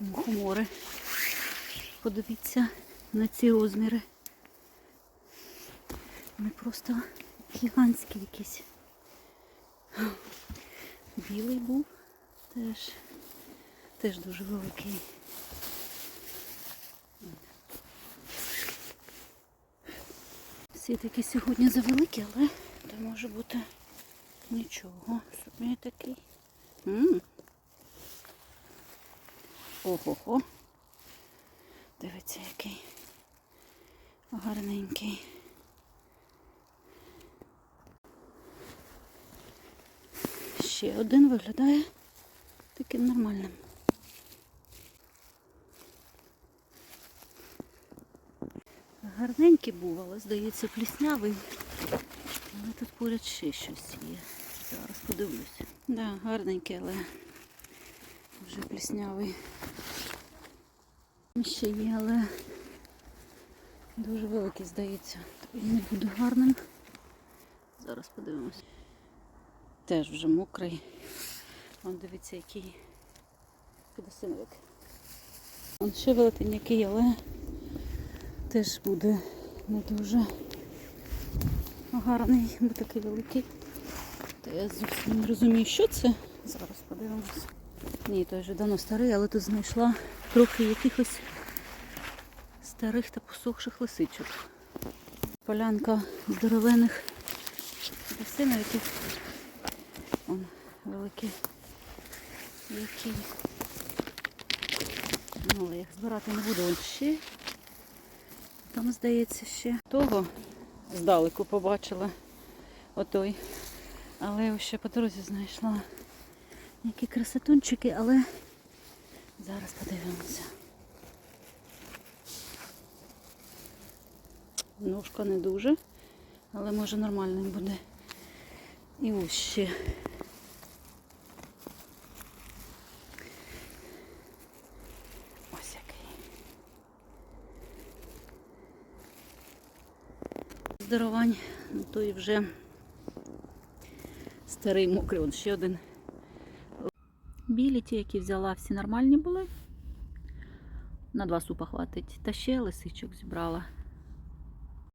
мухомори. Подивіться на ці розміри. Вони просто гігантські якісь. Білий був теж, теж дуже великий. Всі такі сьогодні завеликі, але це може бути нічого. Собі такий. М. Ого-го. Дивіться, який гарненький. Ще один виглядає таким нормальним. Гарненький був, але здається пліснявий. Але тут поряд ще щось є. Зараз подивлюся. Да, гарненький, але вже пліснявий. Ще є, але дуже великий, здається. Він не буде гарним. Зараз подивимось. Теж вже мокрий. Вон дивіться, який підосиновик. Вон ще велетень який, але теж буде не дуже гарний, бо такий великий. Та я зовсім не розумію, що це. Зараз подивимось. Ні, той вже давно старий, але тут знайшла трохи якихось старих та посохших лисичок. Полянка здоровених підосиновиків. Вон великі які. Але їх збирати не буду. Ось ще. Там, здається, ще того здалеку побачила отой. Але я ще по дорозі знайшла які красотунчики, але зараз подивимося. Ножка не дуже, але може нормальним буде. І ось ще. Ось який. Здоровань, ну то і вже старий мокрий, он ще один. Білі ті, які взяла, всі нормальні були. На два супа хватить. Та ще лисичок зібрала.